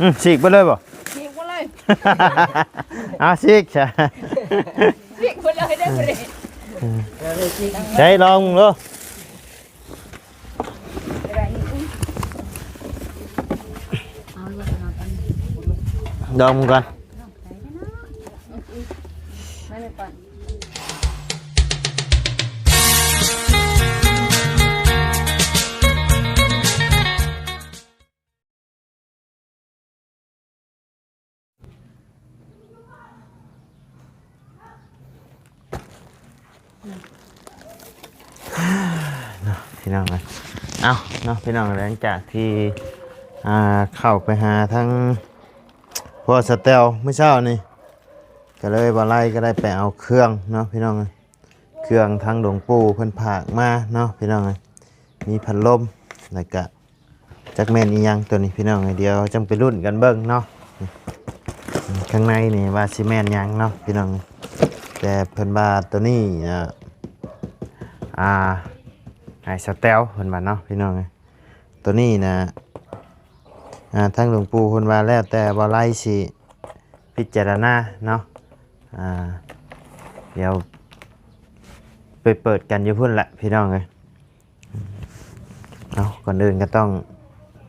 อืมฉีกไปเลยบ่เรียกว่าเลยเอาฉีกใช่เรียกว่าเลยได้บ่ได้ใช้ลองมึงดูอะไรนี่อุ้ยเอาเลยเอาไปลองมึงก่อน พี่น้องเลยเอาเนาะพี่น้องหลังจากที่อ่าเข้าไปหาทั้งพ่อสเตลเมื่อเช้านี่ก็เลยบาไล่ก็ได้ไปเอาเครื่องเนาะพี่น้องเอ้ยเครื่องทั้งหลวงปู่เพิ่นผากมาเนาะพี่น้องเอ้ยมีพัดลมแล้วก็จักแม่นอียังตัวนี้พี่น้องเอ้ยเดียวจังไปรุ่นกันเบิ่งเนาะข้างในนี่ว่าสิแมนยังเนาะพี่น้องแต่เพิ่นว่าตัวนี้อ่า ไอ้สเตลเพิ่นว่าเนาะพี่น้องตัวนี้นะอ่าทั้งหลวงปู่เพิ่นว่าแล้วแต่บ่ไล่สิพิจารณาเนาะอ่าเดี๋ยวไปเปิดกันอยู่พุ่นละพี่น้องเอ้ยเอาก่อนอื่นก็ต้อง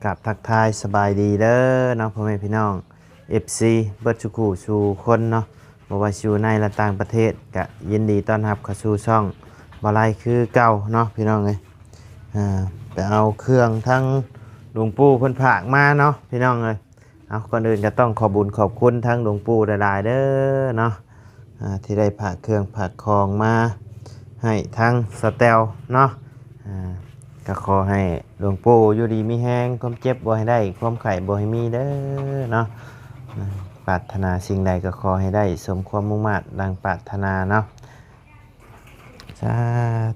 กราบทักทายสบายดีเด้อเนาะพ่อแม่พี่น้อง FC เบิดสุขูสู่คนเนาะบ่ว่าอยู่ในและต่างประเทศก็ยินดีต้อนรับเข้าสู่ช่อง บ่ไล่คือเก่าเนาะพี่น้องเอ้ยอ่าไปเอาเครื่องทั้งหลวงปู่เพิ่นผากมาเนาะพี่น้องเลยเอาก่อนอื่นก็ต้องขอบุญขอบคุณทั้งหลวงปู่หลายๆเด้อเนาะอ่าที่ได้ผากเครื่องผากของมาให้ทั้งสเตลเนาะอ่าก็ขอให้หลวงปู่อยู่ดีมีแห้งความเจ็บบ่ให้ได้ความไข่บ่ให้มีเด้อเนาะปรารถนาสิ่งใดก็ขอให้ได้ สมความมุ่งมั่นดังปรารถนาเนาะ สา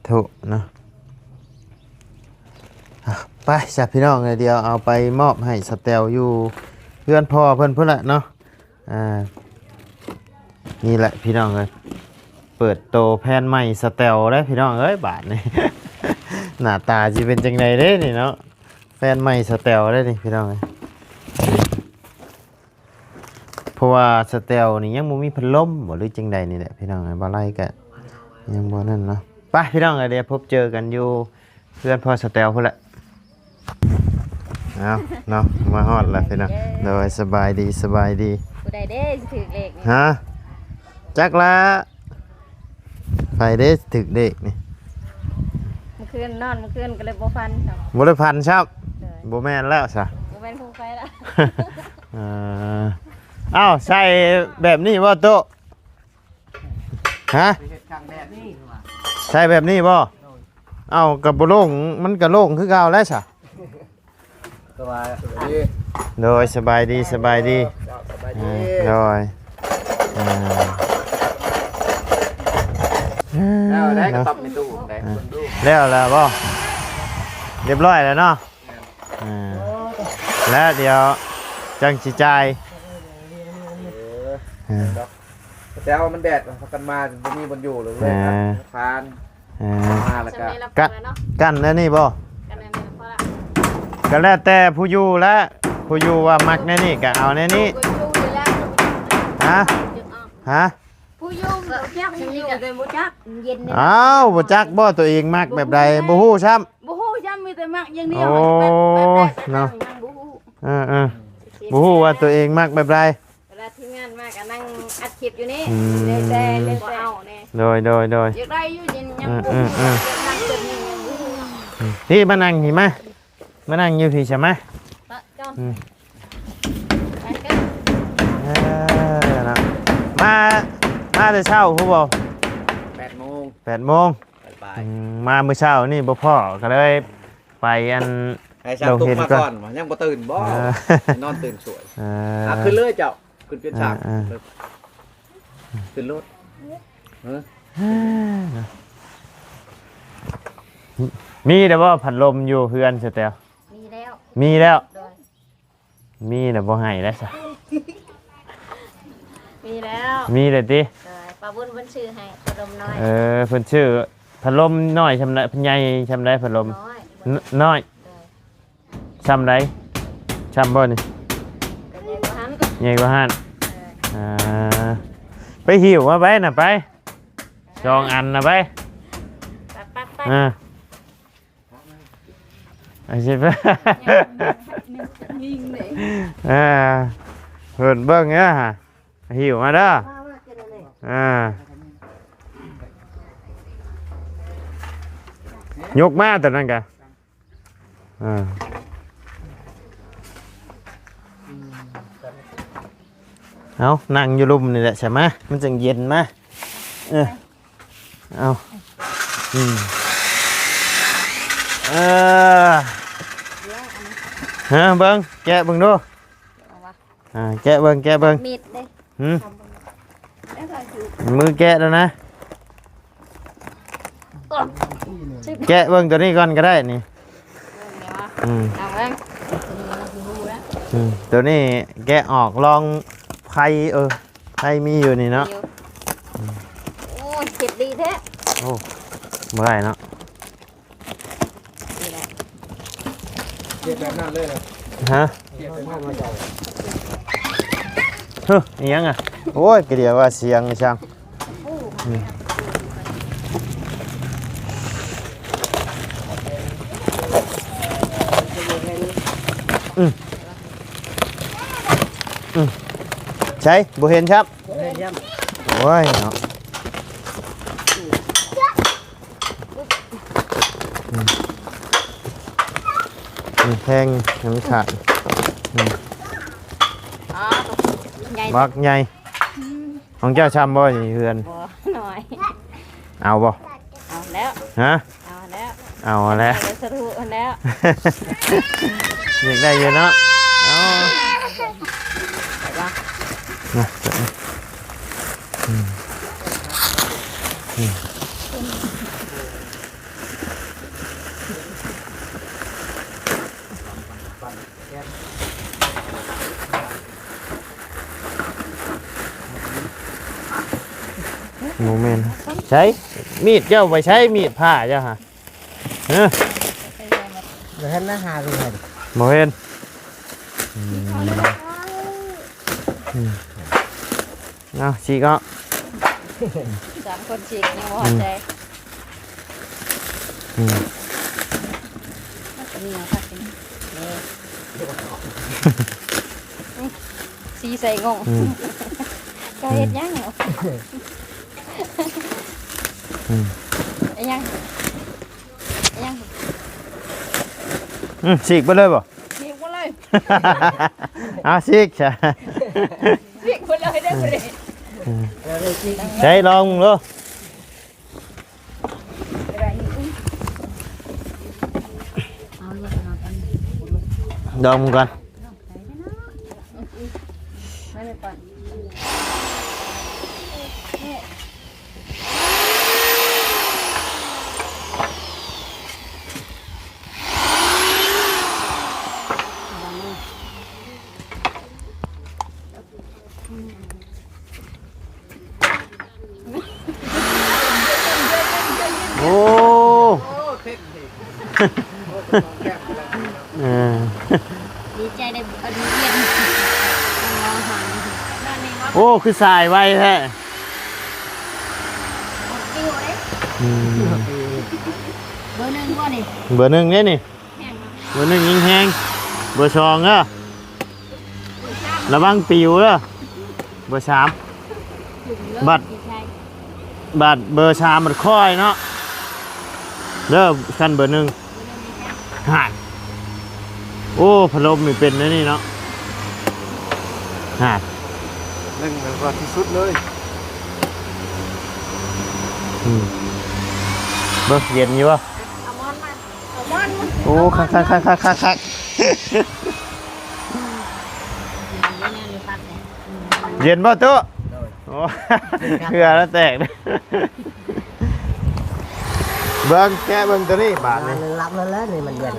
ธุเนาะไปจับพี่น้องเลยเดียวเอาไปมอบให้สเตลอยู่เพื่อนพ่อเพื่อนเพื่อนแหละเนาะอ่านี่แหละพี่น้องเลยเปิดโตแพนใหม่สเตลได้พี่น้องเอ้ยบาทนี่ หน้าตาจะเป็นจังไดเด้นี่เนาะแฟนใหม่สเตลได้นี่พี่น้องเลยเพราะว่าสเตลนี่ยังบ่มีพัดลมบ่หรือจังใดนี่แหละพี่น้องเอ้ยบ่ไล่กะ ยังบ่นั่นเนาะไปพี่น้องเอ้ยเดี๋ยวพบเจอกันอยู่เพื่อนพ่อสเตลพุ่นแหละเอาเนาะมาฮอดแล้วพี่น้องโดยสบายดีสบายดีผู้ใดเด้สิถือเลขนี่ฮะจักละไฟเด้ถึกเด็กนี่เมื่อคืนนอนเมื่อคืนก็เลยบ่ฟันครับบริพันธ์ครับเลยบ่แม่นแล้วซะบ่เป็นผู้ไฟละเอ่ออ้าวใส่แบบนี้บ่โตะฮะใส่แบบนี้บ่เอ้ากับบ่โล่งมันก็โล่งคือเก่าแล้วซะสบายดีโดยสบายดีสบายดีสบายอ่ดีาโดยอ่าแล้วได้กระเนาะตับในตู้ได้คนดูแล้วแล้วบ่เรียบร้อยแล้วเนาะอ่าแล้วเดี๋ยวจังสิจ่ายอ่า แต่ว่ามันแดดพักกันมาจะมีบนอยู่เลยเลยครับอ่า ทานอ่ามาแล้วก็จำได้รับแล้วเนาะกันแล้วนี่บ่กันนั่นพอละก็แล้วแต่ผู้อยู่และผู้อยู่ว่ามักแน่นี่ก็เอาแน่นี่ผู้อยู่อยู่แล้วฮะจุดออกฮะผู้อยู่เพียงอยู่แต่บ่จักเย็นนี่อ้าวบ่จักบ่ตัวเองมักแบบใดบ่ฮู้ซ้ำ บ่ฮู้จำมีแต่มักอย่างเดียวโอ้แบบแบบแบบเนาะยังบ่ฮู้เออๆบ่ฮู้ว่าตัวเองมักแบบใดเวลาทีมงานมาก็นั่งอัดคลิปอยู่นี่อืมเลยแต่เลยแต่เอาแน่โดยโดยโดย อยากได้อยู่ยังยังเอบ่อฮู้เออนั่งจนยังบ่ฮู้พี่มานั่งนี่มามานั่งอยู่พี่ใช่ไหมตะจอนอืมไปกันเออนะมามาแต่เช้าผู้บ่แปดโมงแปดโมงไปอืมมาเมื่อเช้านี่บ่พ่อก็เลยไปอันให้ชาตุกมาก่อนวะยังบ่ตื่นบ่เออ นอนตื่นสวยเออะอขึ้นเลยเจ้า ขึ้นเป็นฉากอ่า ขึ้นรถเออมีแต่ว่าพัดลมอยู่เพื่อนสเตลมีแล้วมีแล้ว โดยมีแต่บ่ให้แล้วซะมีแล้วมีแต่ติโดยปลาบุญเพิ่นชื่อให้ปลาดมน้อยเออเพิ่นชื่อพัดลมน้อยชำไดเพิ่นใหญ่ชำไดพัดลมน้อยนน้อยโดยชำไดชำบ่นี่ก็ ใหญ่กว่าหันอ่าไปหิวมาไปน่ะไปจองอันน่ะไปไปไปไปอ่าไอ้สิไปยิงเลยอ่าเหินเบิ้งเนี้ยฮะหิวมาเด้ออ่ายกมาแต่นั่นกะอ่า เอานั่งอยู่ลุมนี่แหละใช่ไหมมันจึงเย็นมาเออเอาอืมเออฮะเบิ้งแกะเบิ้งดูเอาวะอ่าแกะเบิ้งแกะเบิ้งมีดเด้หืมแล้วก็อยู่มือแกะแล้วนะชิบแกะเบิ้งตัวนี้ก่อนก็ได้นี่เดี๋ยววะอืมเอาเว้ยตัวนี้เราคือรู้แล้วอืมตัวนี้แกะออกลอง ไพ่เออไพ่มีอยู่นี่เนาะเดี๋ยวโอ้ยเจ็บดีแท้โอ้เมื่อไหร่เนาะนี่แหละเก็บแบบนั้นเลยเหรอฮะเก็บแบบนั้นมาใหญ่เฮ้ยอิหยังอะ โอ้ยกระเดียวว่าเสียงช่างอืมอืมอืม ใช่บ่เห็นครับโอ้ยเนาะอืมมันแพงมันขาดอ๋อใหญ่บักใหญ่ของเจ้าชำบ่นี่เฮือน บ่หน่อย เอาบ่เอาแล้วฮะเอาแล้วเอาแล้วไปสะทุกแล้วอยากได้เยอะเนาะเอาไปวะ นะอืมอืมโมเมนต์ใช้มีดเจ้าไปใช้มีดผ้าเจ้าฮะเออเดี๋ยวให้หน้าหาดูหน่อยโมเห็นอืมอืม เอาชีก็สามคนฉีกยังบ่พอใจอืมนี่เอาค่ะนี่นี่สีใส่งงอืมก็เฮ็ดยังเนาะอืมไอ้ยังไอ้ยังอืมฉีกไปเลยบ่เรียกว่าเลย เอาฉีกใช่เรียกว่าเลยได้บ่ได้ ใช้ลองมึงดูได้นี่อุ้ยเอาเลยเอาอันนี้ ลองมึงก่อน ไม่ไม่ก่อน โอ้ โอ้เท่งดิแก้มอะไร เออ ดีใจได้เอาดีเรียนมองหานั่นนี่ว่า โอ้ คือสายไวแท้ติ้วเด้อืมเบอร์หนึ่งว่านี่เบอร์หนึ่งเนี่ยนี่ แห้งเนาะเบอร์หนึ่งยิงแหงเบอร์สองเด้อระวังปิวเด้อเบอร์สามบัตรดีใจบาทเบอร์สามมันค่อยเนาะเด้อขั้นเบอร์หนึ่งห่านโอ้พัดลมนี่เป็นนะนี่เนาะห่านห นึ่งมันก็ที่สุดเลยอืมเบิ่งเย็นอยู่วะเอามอนมาเอามอนมาโอ้คักคักคักคักคักคักเย็นป่ะตัวโอ้เหือแล้วแตกเลยเบิ่งแกะเบิ่งตัวนี้บาทนี่มันรับแล้วแล้วนี่มันเย็น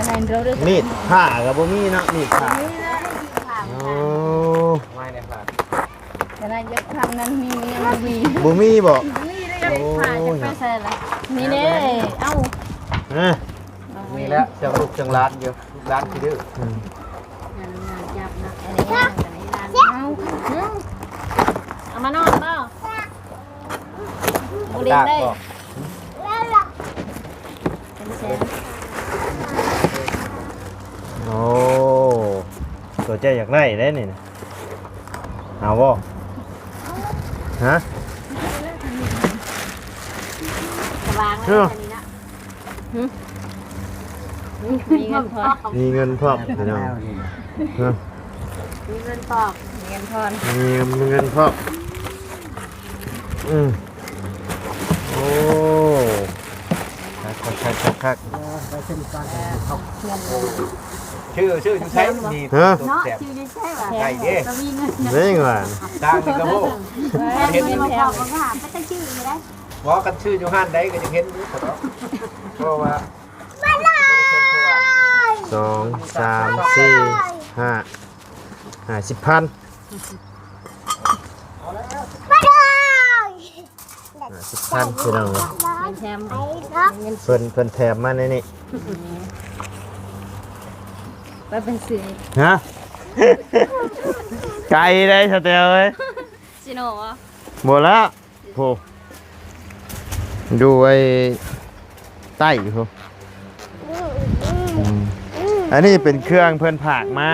จะให้เราได้มีดผ่ากับบ่มีเนาะมีดผ่าโอ้ไม่เนี่ยครับจะได้เยอะทางนั้นมีมันมีบ่มีบ่มีได้ผ่าจะไปใส่ละนี่เด้เอ้าเอ้ยนี่แหละเชียงลูกเชียงร้านอยู่ลูกร้านที่ดื้ออืมงานงานจับนะอันนี้งานอันนี้ร้านเอาเอามานอนเปล่าบุรีตากได้ บอก เป็นแสน โอ้ตัวเจ้าอยากได้ได้นี่นะเอาบ่ฮะสว่างเลยอันนี้นะหึมีเงินพอมีเงินพร้อมพี่น้องฮะมีเงินปอกมีเงินทอนมีมีเงินพร้อมอืมโอ้คักคักคักคักคัก ชื่อชื่ออยู่ใช้มีฮะตัวเนาะแสบ ชื่อได้ใช่ป่ะไก่เด้ ก็มีเงินนะเร่งว่ะดังนี่ก็โหเห็นมาบอกว่าไม่ต้องชื่อไม่ได้บอกกันชื่ออยู่ห้านใดก็จะเห็นอยู่ครับเพราะว่าสองสามสี่ห้าห้าสิบพันห้าสิบพันพี่น้องเงินแชมป์เงินเพิ่นเพิ่นแถมมาในนี่ ไปเป็นสื่อฮะ ไกลได้สเตลเอ้ยซิโน่เหรอหมดแล้วโหดูไอ้ใต้โหอืมอันนี้เป็นเครื่องเพิ่นผากมา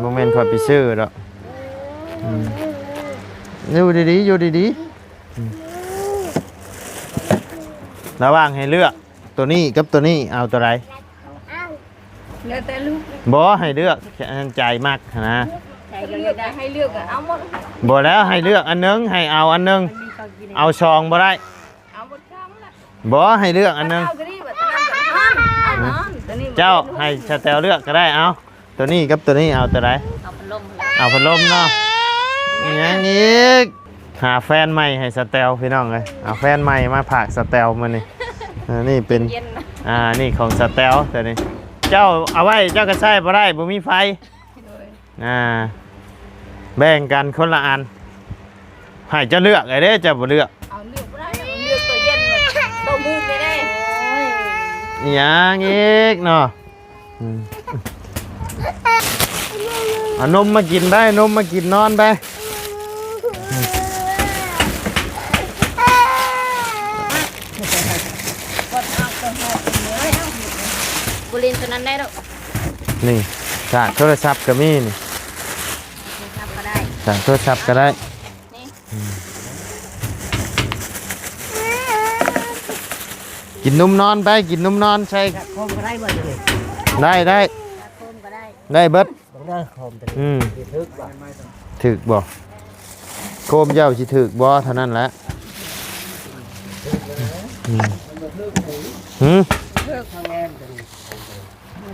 โมเมนต์พอไปซื้อดอกอืมอยู่ดีๆอยู่ดีๆอืมระหว่างให้เลือกตัวนี้กับตัวนี้เอาตัวไร เลือกแต่ลูกบอให้เลือกใจมากนะใครก็เลือกได้ให้เลือกอะเอาหมดบอแล้วให้เลือกอันนึงให้เอาอันนึงมีก็กินเอาซองบ่ได้เอาหมดคำละบอให้เลือกอันนึงเอาก็ดีแบบนั้นเอานอนตัวนี้เจ้าให้สเตลเลือกก็ได้เอาตัวนี้กับตัวนี้เอาตัวไหนเอาพัดลมเลยเอาพัดลมเนาะอยังอีกหาแฟนใหม่ให้สเตลพี่น้องเลยเอาแฟนใหม่มาผากสเตลมานี่อ่านี่เป็นเย็นนะอ่านี่ของสเตลตัวนี้ เจ้าเอาไว้เจ้าก็ใช้บ่ได้บ่มีไฟอ่าแบ่งกันคนละอันให้เจ้าเลือกไอ้เด้เจ้าบ่เลือกเอาเลือกไม่ได้เอาเลือกตัวเย็นเลยตัวมืดไม่ได้อหยังอีกเนาะอืมเอานมมากินไปนมมากินนอนไปบุรินตัวนั้น ได้แล้วนี่สากโทรศัพท์ก็มีนี่ทำก็ได้สากโทรศัพท์ก็ได้นี่กินนมนอนไปกินนมนอนใช่โคมก็ได้บ่เลยได้ได้โคมก็ได้ได้เบิดต้องได้โคมตัวนี้อืมสิทึกบ่ถึกบ่โคมเจ้าสิถึกบ่เท่านั้นแหละอืมหืมทางแงมตัวนี้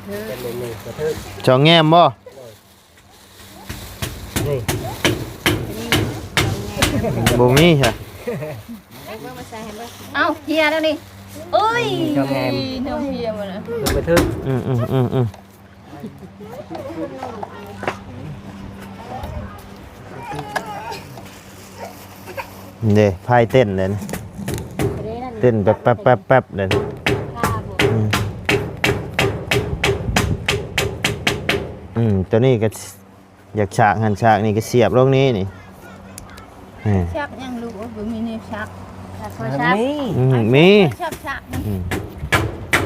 เป็นนี่ๆกระทึกจองแง้มบ่นี่บ่มีใช่เอ้าเฮียแล้วนี่เอ้ยทางแงมเนื้อเฮียหมดเลยลูกกระทึกอืมอืมอืมอืมเด้ไพ่เต้นเลยนะเต้นแบบแป๊บแป๊บแป๊บเลยนะ อืมตัวนี้ก็อยากฉากหันฉากนี่ก็เสียบลงนี้นี่อืมชักยังลูกว่าบ่มีเนบชักชักทางชักนี้อืมมี ชักชักอืม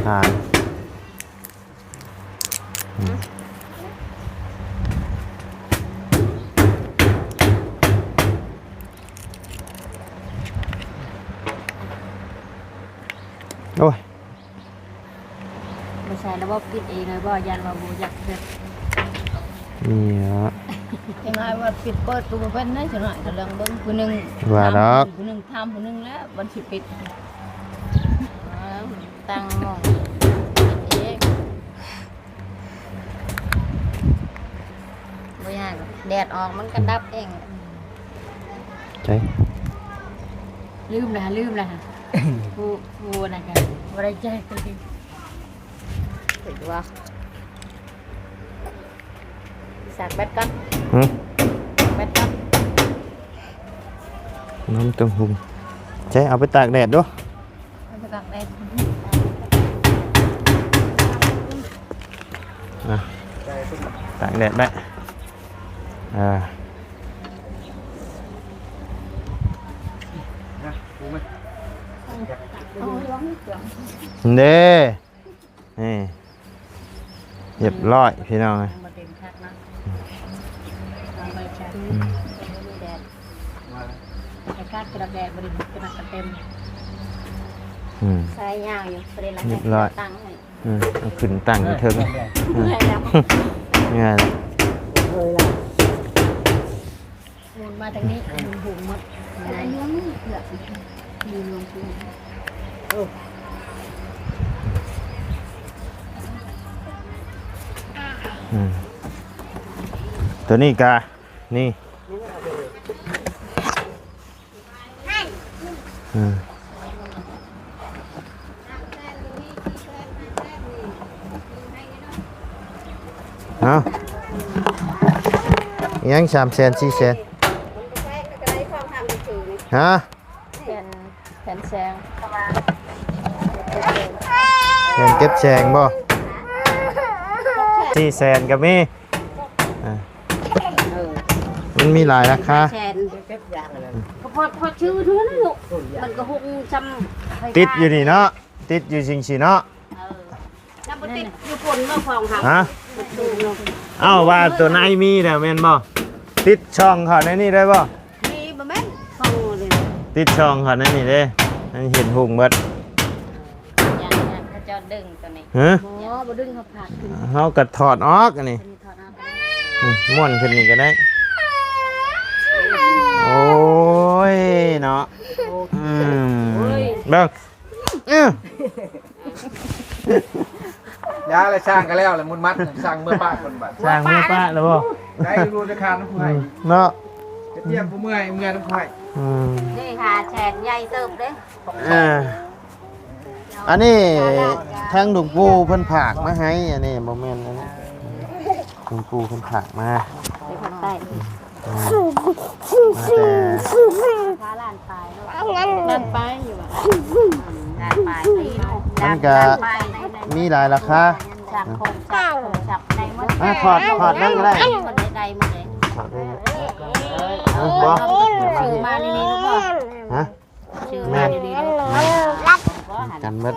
ทานอืมโอ้ยไม่ใช่แล้วบ่ปิดเองเลยบ่ยันว่าบ่อยากเฮ็ด นี่ฮะยังไงว่าปิดเปิดตัวเพิ่นได้จังหน่อยกำลังเบิ่งผู้หนึงว่าดอกผู้หนึงทำผู้หนึงแล้วบ่สิปิดตั้งมองเองบ่ยากหรอกแดดออกมันก็ดับเองใช่ลืมแล้วลืมแล้วผู้ผู้นั่นกันบ่ได้แจ้งเลยถือว่าากแบตกันฮะแบตกันน้ำตังหุงใช้เอาไปตากแดดด้วยเอาไปตากแดดตากแดดได้อ่าเด้นี่เรียบร้อยพี่น้อง ไอ้กาดกระแดดบริสุทธิ์กระเต็มอืมใส่ยาวอยู่ประเด็นอะไรเรียบร้อย ตั้งให้อืมเอาขึ้นตั้งอยู่เถิงเมื่อยแล้วง่ายเลยหมุนมาทางนี้หมุนหุงหมดอะไรเลี้ยงนี่เผือกมีลงทุนอืมตัวนี้กานี่อืม เอายังสามแสนสี่แสนฮะแผ่นแผ่นแซงเงินเก็บแชงบ่สี่แสนกับมีอะมันมีหลายราคาแชนพอพอชื่อเท่านั้นลูก มันก็หงจำติดอยู่นี่เนาะติดอยู่จริงสิเนาะเออจำบ่ติดอยู่คนเมื่อฟองหาฮะดูลงเอ้าว่าตัวในมีแต่แม่นบ่ติดช่องเขาในนี่ได้บ่มีบ่แม่นฟองเลยติดช่องเขาในนี่เด้อันเห็นหุงเบิดอย่างนั้นเขาจะดึงตัวนี้ฮะหมอบ่ดึงเขาผักขึ้นเฮาก็ถอดออกอันนี้มีถอดเอาไปอืมม่วนขึ้นนี่ก็ได้ โอ้ยเนาะอืม เบิ่งอื้อยาอะไรสร้างกันแล้วเลยมุนมัดสร้างเมื่อป้าคนบัดสร้างเมื่อป้าแล้วบ่ได้รู้จะคานน้ำควายเนาะจะเทียบผู้เมื่อยเมื่อยน้ำควายอืมนี่ค่ะแชนใหญ่เติบเด้อ่าอันนี้ทางหลวงปู่เพิ่นผากมาให้อันนี้บ่แม่นอันนี้หลวงปู่เพิ่นผากมาไปข้างใต้ อ่ามาแต่พาล้านปลายลูกนั่นไปอยู่อะล้านปลายนี่เนาะมันก็ล้านปลายในในมีหลายราคาจากโคงจากโคงจากในหมดอะถอดถอดนั่นก็ได้คนใดๆหมดเลยถอดได้เลยเอเอาอบ่ชื่อมาในนี้ลูกบ่ฮะชื่อมาในนี้ลูกบ่หันกันเบิด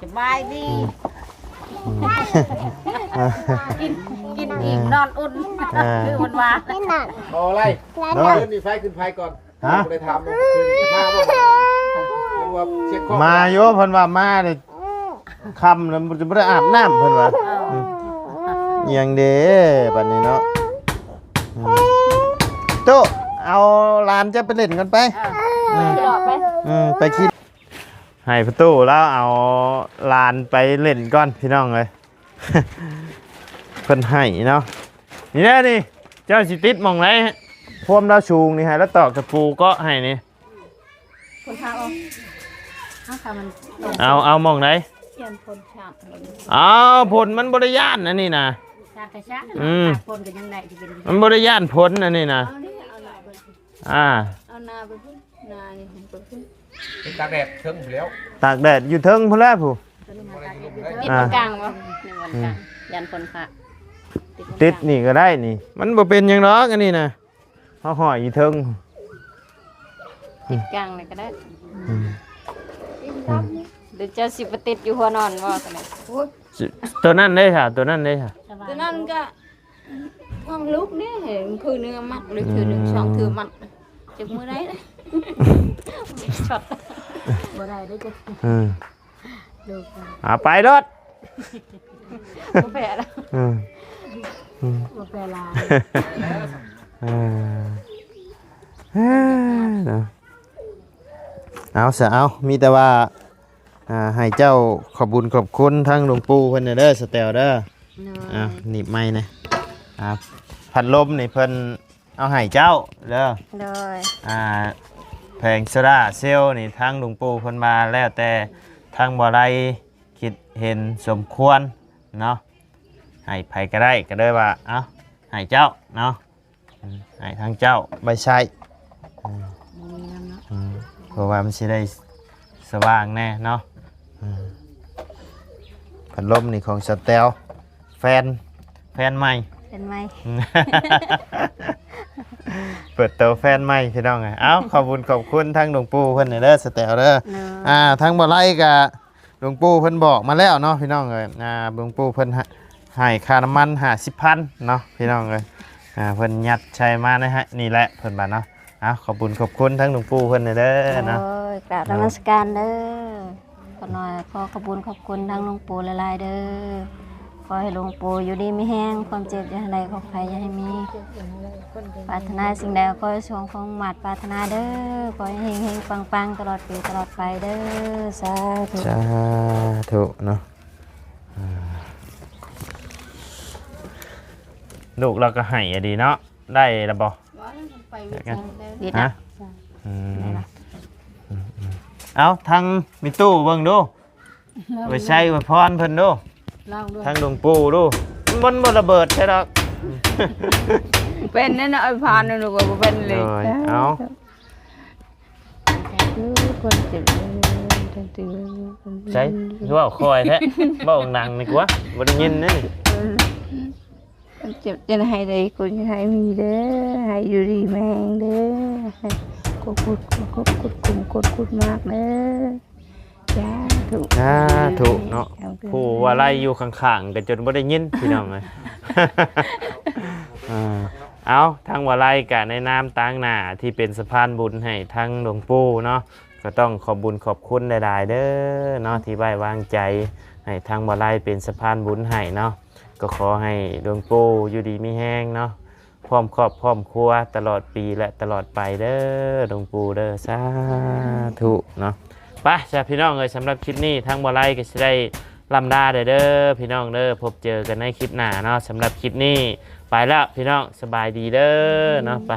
สบายดีอืม กินกินอีกนอนอุ่นอ่า คือวันวานเอาอะไรเนาะขึ้นนี่ไฟขึ้นไฟก่อนฮะบ่ได้ทำมาบ่ยังว่าเช็คข้อมาโยเพิ่นว่ามาเด้คำแล้วมันจะบ่ได้อาบน้ำเพิ่นว่าอืมอิหยังเด้บัดนี้เนาะอืมโตะเอาหลานจะไปเล่นกันไปอืมหลอดไป อืมไปคิด ให้ประตูแล้วเอาลานไปเล่นก่อนพี่น้องเลยเพิ่นให้เนาะนี่แน่นี่เจ้าสิติดหมองไรพวมเราชูงนี่ฮะแล้วตอกตะปูก็ให้นี่คนข้าวเอาข้าวมันเอาเอาหมองไหนเขียนคนชาบเอาผลมันบริยานนะนี่นะชาบกระชากอืมคนกันยังไงที่เป็นมันบริยานผลนะนี่นะเอานี่เอาหน้าไปอ่า เอาหน้าไปพุ่นหน้านี่ผมไปพุ่นเป็นตากแดดเทิงอยู่แล้วตากแดดอยู่เทิงพุ่นแล้วผู้ตัวนี้มาตาเก็บอ่ากลางวะหนึ่งวันกลางยันคนค่ะติดนี่ก็ได้นี่ มันบ่เป็นหยังหรอกอันนี้นะเขาห่อยอยู่เทิงติดกลางเลยก็ได้อืมเดี๋ยวเจ้าสิบติดอยู่หัวนอนว่ากันเลยตัวนั้นได้ค่ะ ตัวนั้นได้ค่ะตัวนั้นก็ห้องลูกนี่เห็นคือเนื้อมัดหรือคือหนึ่งสองคือมัดจับมือได้เลย ช็อตบ่ได้ได้จะอืมดูกันอ่าไปรถกาแฟแล้วอืมบ่แปลลาเออเอ้ยเนาะเอาเสียเอามีแต่ว่าอ่าให้เจ้าขอบบุญขอบคุณทั้งหลวงปู่เพิ่นน่ะเด้อสเตลเด้ออ่าหนีบไม้นะครับพัดลมนี่เพิ่นเอาให้เจ้าเด้อ โดย อ่า แผงโซดาเซลลนี่ทางหลวงปู่เพิ่นมาแล้วแต่ทางบ่ไรคิดเห็นสมควรเนาะให้ไผก็ได้ก็ได้ว่าเอ้าให้เจ้าเนาะอืมให้ทางเจ้าใบใช้อืมอืมเพราะว่ามันสิได้สว่างแน่เนาะอืมพัดลมนี่ของสเตลแฟนแฟนใหม่เป็นไหม เปิดตัวแฟนใหม่พี่น้องไงเอ้าขอบคุณขอบคุณทั้งหลวงปู่เพิ่นเด้อสแตลเด้อเนอะอ่าทั้งบ่ไล่กับหลวงปู่เพิ่นบอกมาแล้วเนาะพี่น้องเอ้ยอ่าหลวงปู่เพิ่นให้ให้ค่าน้ำมัน50,000เนาะพี่น้องเอ้ยอ่าเพิ่นยัดใช้มานะฮะนี่แหละเพิ่นบาดเนาะเอ้าขอบคุณขอบคุณทั้งหลวงปู่เพิ่นเด้อเนาะโอ้ยกราบนมัสการเด้อขอหน่อยขอขอบคุญขอบคุณทางหลวงปู่หลายๆเด้อ ขอให้หลวงปู่อยู่ดีไม่แห้งความเจ็บอย่าให้ใดขอใครอย่าให้มีปรารถนาสิ่งใดก็ให้สมของหมัดปรารถนาเด้อขอให้เฮงๆปังๆตลอดปีตลอดไปเด้อสาธุสาธุเนาะอ่าลูกเราก็ให้อะดีเนาะได้แล้วบ่ดีฮะนะอืมเอาทางมีตู้เบิ่งดูไปใช้อวยพรเพิ่นดู เล่าด้วยทางหลวงปู่ดูมันบ่บ่ระเบิดใช่ดอกเป็นแน่นอนพานนึกว่าเป็นเลยเลยเอาคนเจ็บใช้คือว่าคอยแท้บ่องดังนี่กว่าบ่ได้ยินนี่คนเจ็บจะให้ได้คนให้มีเด้อให้อยู่ดีแมงเด้อให้กดกดกดกดกดกดกดมากเด้อ จ้าถูกสาธุเนาะผู้ว่าไล่อยู่ข้างๆก็จนบ่ได้ยินพี่น้องเอ้ยอ่าเอาทางว่าไล่กะในนามต่างหน้าที่เป็นสะพานบุญให้ทางหลวงปู่เนาะก็ต้องขอบบุญขอบคุณหลายๆเด้อเนาะที่ไว้วางใจให้ทางว่าไล่เป็นสะพานบุญให้เนาะก็ขอให้หลวงปู่อยู่ดีมีแห้งเนาะพร้อมครอบพร้อมครัวตลอดปีและตลอดไปเด้อหลวงปู่เด้อสาธุเนาะ ไปจ้าพี่น้องเลยสำหรับคลิปนี้ทางบอไลก็จะได้ลำดาเด้อเด้อพี่น้องเด้อพบเจอกันในคลิปหน้าเนาะสำหรับคลิปนี้ ไปแล้วพี่น้องสบายดีเด้อเนาะไป